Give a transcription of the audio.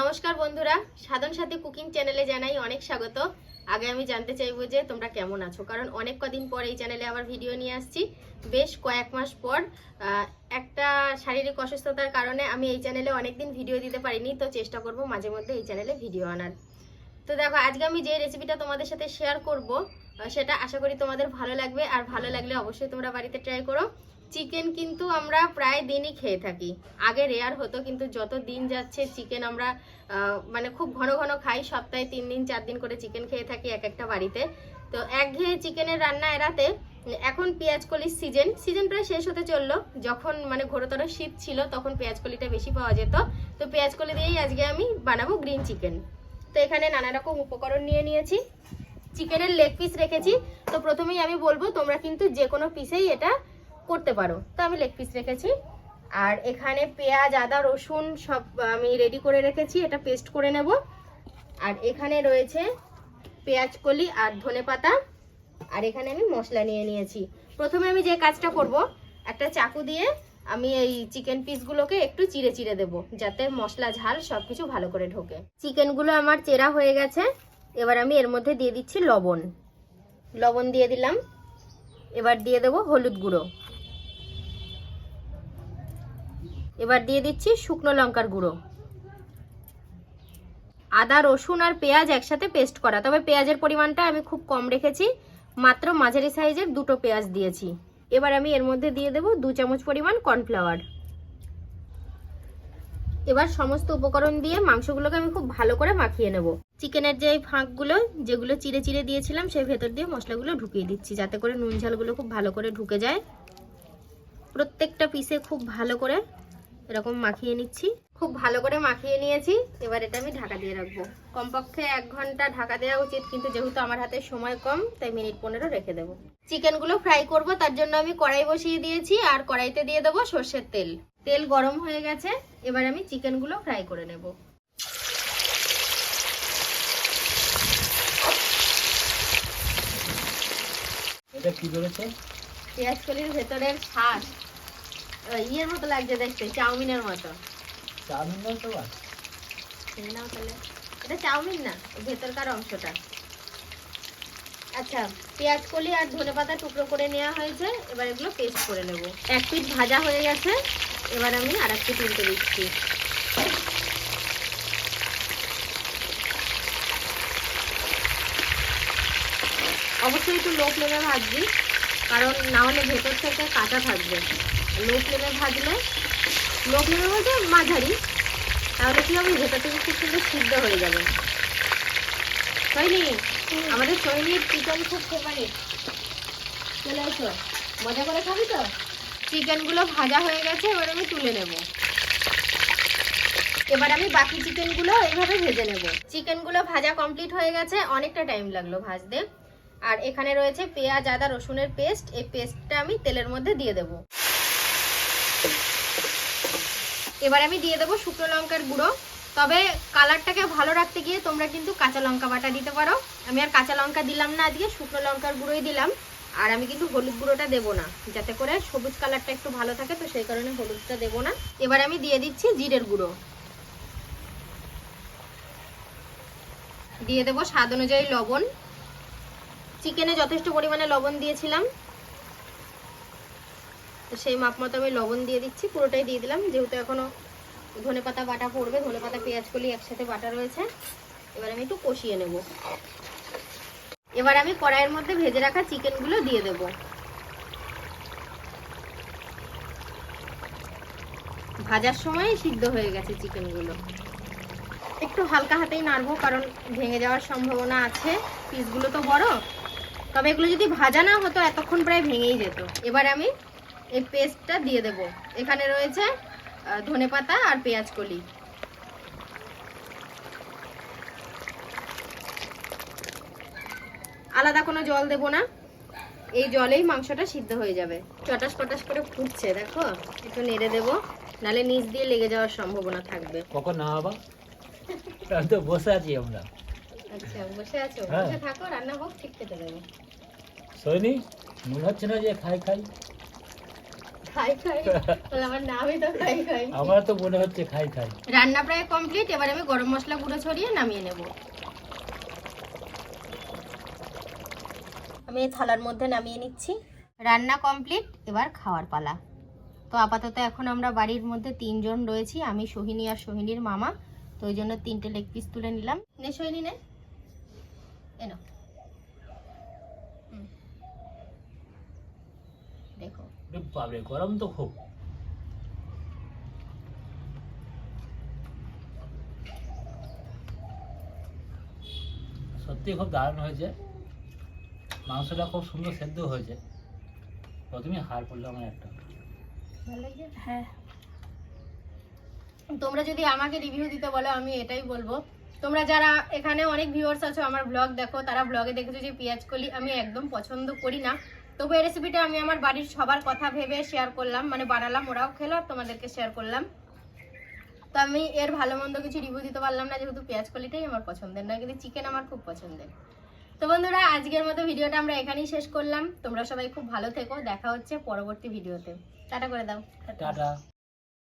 নমস্কার বন্ধুরা, সাধন সাথী কুকিং চ্যানেলে জানাই অনেক স্বাগত। আগে আমি জানতে চাইব যে তোমরা কেমন আছো? কারণ অনেক কদিন পর এই চ্যানেলে আবার ভিডিও নিয়ে আসছি। বেশ কয়েক মাস পর একটা শারীরিক অসুস্থতার কারণে আমি এই চ্যানেলে অনেকদিন ভিডিও দিতে পারিনি, তো চেষ্টা করব মাঝে মধ্যে এই চ্যানেলে ভিডিও আনার। তো দেখো, আজকে আমি যে রেসিপিটা তোমাদের সাথে শেয়ার করব সেটা আশা করি তোমাদের ভালো লাগবে। আর ভালো লাগলে অবশ্যই তোমরা বাড়িতে ট্রাই করো। চিকেন কিন্তু আমরা প্রায় দিনই খেয়ে থাকি। আগে রেয়ার হতো, কিন্তু যত দিন যাচ্ছে চিকেন আমরা মানে খুব ঘন ঘন খাই, সপ্তাহে তিন দিন, চার দিন করে চিকেন খেয়ে থাকি এক একটা বাড়িতে। তো একঘেয়ে চিকেনের রান্না এড়াতে এখন পেঁয়াজ কলির সিজন সিজন প্রায় শেষ হতে চলল। যখন মানে ঘোরতর শীত ছিল, তখন পেঁয়াজ কলিটা বেশি পাওয়া যেত। তো পেঁয়াজ কলি দিয়েই আজকে আমি বানাবো গ্রিন চিকেন তো এখানে নানা রকম উপকরণ নিয়ে নিয়েছি। চিকেনের লেগ পিস রেখেছি। তো প্রথমেই আমি বলব, তোমরা কিন্তু যে কোনো পিসেই এটা করতে পারো। তো আমি লেগ পিস রেখেছি। আর এখানে পেঁয়াজ, আদা, রসুন সব আমি রেডি করে রেখেছি। এটা পেস্ট করে নেব। আর এখানে রয়েছে পেঁয়াজ কলি আর ধনে পাতা। আর এখানে আমি মশলা নিয়ে নিয়েছি। প্রথমে আমি যে কাজটা করব, একটা চাকু দিয়ে আমি এই চিকেন পিসগুলোকে একটু চিড়ে চিড়ে দেব, যাতে মশলা, ঝাল সবকিছু ভালো করে ঢোকে। চিকেনগুলো আমার চেরা হয়ে গেছে। এবার আমি এর মধ্যে দিয়ে দিচ্ছি লবণ। লবণ দিয়ে দিলাম। এবার দিয়ে দেবো হলুদ গুঁড়ো। এবার দিয়ে দিচ্ছি শুকনো লঙ্কার গুঁড়ো। আদা, রসুন আর পেঁয়াজ একসাথে পেস্ট করা। তবে পেঁয়াজের পরিমাণটা আমি খুব কম রেখেছি, মাত্র মাঝারি সাইজের দুটো পেঁয়াজ দিয়েছি। এবার আমি এর মধ্যে দিয়ে দেবো দু চামচ পরিমাণ কর্নফ্লাওয়ার। এবার সমস্ত উপকরণ দিয়ে মাংসগুলোকে আমি খুব ভালো করে মাখিয়ে নেব। চিকেনের যে ফাঁকগুলো, যেগুলো চিড়ে চিড়ে দিয়েছিলাম, সেই ভেতর দিয়ে মশলাগুলো ঢুকিয়ে দিচ্ছি, যাতে করে নুন ঝালগুলো খুব ভালো করে ঢুকে যায়। প্রত্যেকটা পিসে খুব ভালো করে এরকম মাখিয়ে নিচ্ছি। খুব ভালো করে মাখিয়ে নিয়েছি। এবার এটা আমি ঢাকা দিয়ে রাখব। কমপক্ষে এক ঘণ্টা ঢাকা দেওয়া উচিত কিন্তু যেহেতু আমার হাতে সময় কম তাই মিনিট পনেরো রেখে দেবো। চিকেনগুলো ফ্রাই করব তার জন্য আমি কড়াই বসিয়ে দিয়েছি আর কড়াইতে দিয়ে দেবো সর্ষের তেল। তেল গরম হয়ে গেছে এবার আমি চিকেনগুলো ফ্রাই করে নেব। পেঁয়াজ কলির ভেতরের শ্বাস ইয়ের মতো লাগছে দেখতে চাউমিনের মতো। চাউমিন দাও তো আর খেয়ে নাও তাহলে। এটা চাউমিন না ভেতরকার অংশটা। আচ্ছা পেঁয়াজ কলি আর ধনে পাতা টুকরো করে নেওয়া হয়েছে এবার এগুলো পেস্ট করে নেব। এক পিঠ ভাজা হয়ে গেছে এবার আমি আর এক পিঠ উল্টে দিচ্ছি। অবশ্যই একটু লো ফ্লেমে ভাজবি কারণ না হলে ভেতর থেকে কাঁচা থাকবে। লো ফ্লেমে ভাজলে, লো ফ্লেমে বলতে মাঝারি, তাহলে কি হবে? ভেতর থেকে খুব সুন্দর সিদ্ধ হয়ে যাবে। সৈনি, আমাদের সৈনির চিকেন খুব ফেভারিট চলে এসো। মজা করে খাবি তো? চিকেনগুলো ভাজা হয়ে গেছে, এবার আমি তুলে নেব। এবার আমি বাকি চিকেনগুলো এইভাবে ভেজে নেব। চিকেনগুলো ভাজা কমপ্লিট হয়ে গেছে, অনেকটা টাইম লাগল ভাজতে। আর এখানে রয়েছে পেঁয়াজ, আদা, রসুনের পেস্ট এই পেস্টটা আমি তেলের মধ্যে দিয়ে দেবো। এবার আমি দিয়ে দেবো শুকনো লঙ্কার গুঁড়ো। তবে কালারটাকে ভালো রাখতে গিয়ে তোমরা কিন্তু কাঁচা লঙ্কা বাটা দিতে পারো। আমি আর কাঁচা লঙ্কা দিলাম না আজকে, শুকনো লঙ্কার গুঁড়োই দিলাম। আর আমি কিন্তু হলুদ গুঁড়োটা দেবো না, যাতে করে সবুজ কালারটা একটু ভালো থাকে, তো সেই কারণে হলুদটা দেবো না। এবার আমি দিয়ে দিচ্ছি জিরের গুঁড়ো। দিয়ে দেবো স্বাদ অনুযায়ী লবণ। চিকেনে যথেষ্ট পরিমাণে লবণ দিয়েছিলাম। সেই মাপ মতো আমি লবণ দিয়ে দিচ্ছি, পুরোটাই দিয়ে দিলাম। যেহেতু এখনও ধনে পাতা বাটা পড়বে, ধনে পাতা, পেঁয়াজ, কলি একসাথে বাটা রয়েছে। এবার আমি একটু কষিয়ে নেব। এবার আমি কড়াইয়ের মধ্যে ভেজে রাখা চিকেনগুলো দিয়ে দেব। ভাজার সময় সিদ্ধ হয়ে গেছে চিকেনগুলো। একটু হালকা হাতেই নাড়বো, কারণ ভেঙে যাওয়ার সম্ভাবনা আছে। পিসগুলো তো বড়। তবে এগুলো যদি ভাজা না হতো, এতক্ষণ প্রায় ভেঙেই যেত। এবার আমি এই পেস্টটা দিয়ে দেব। এখানে রয়েছে ধনে পাতা আর পেঁয়াজ কলি। আলাদা কোনো জল দেব না। এই জলেই মাংসটা সিদ্ধ হয়ে যাবে। চটাস পটাস করে ফুটছে দেখো? একটু নেড়ে দেবো। নালে নিচ দিয়ে লেগে যাওয়ার সম্ভাবনা থাকবে। কখন না বাবা তো বসে আছি আমরা। আচ্ছা বসে আছো। হ্যাঁ। বসে থাকো রান্না হোক ঠিক কেটে দেবো। সৈনি মনে হচ্ছে না যে খাই খাই। খাই খাই। আমার নামই তো খাই খাই। আমার তো মনে হচ্ছে খাই খাই। রান্না প্রায় কমপ্লিট এবার আমি গরম মশলা গুঁড়ো ছড়িয়ে নামিয়ে নেব। আমি থালার মধ্যে নামিয়ে নিচ্ছি। রান্না কমপ্লিট এবার খাওয়ার পালা। তো আপাতত এখন আমরা বাড়ির মধ্যে তিনজন রয়েছি আমি সোহিনী আর সোহিনীর মামা। তো ওই জন্য তিনটে লেগ পিস তুলে নিলাম। নে সোহিনী নে। এনো দেখো বাবরে গরম তো খুব। সত্যি খুব দারুণ হয়েছে। মাংসটা খুব সুন্দর সেদ্ধ হয়েছে। প্রথমে হার পড়ল আমার একটা। হ্যাঁ। তোমরা যদি আমাকে রিভিউ দিতে বলো, আমি এটাই বলব। তোমরা যারা এখানে অনেক ভিউয়ার্স আছো, আমার ব্লগ দেখো, তারা ব্লগে দেখেছ যে পেঁয়াজ কলি আমি একদম পছন্দ করি না। তবু এই রেসিপিটা আমি আমার বাড়ির সবার কথা ভেবে শেয়ার করলাম। মানে বানালাম, ওরাও খেলো, আর তোমাদেরকে শেয়ার করলাম। তো আমি এর ভালো মন্দ কিছু রিভিউ দিতে পারলাম না, যেহেতু পেঁয়াজ কলিটাই আমার পছন্দের না, কিন্তু চিকেন আমার খুব পছন্দের। তো বন্ধুরা, আজকের মতো ভিডিওটা আমরা এখানেই শেষ করলাম। তোমরা সবাই খুব ভালো থেকো, দেখা হচ্ছে পরবর্তী ভিডিওতে। টাটা করে দাও। টাটা।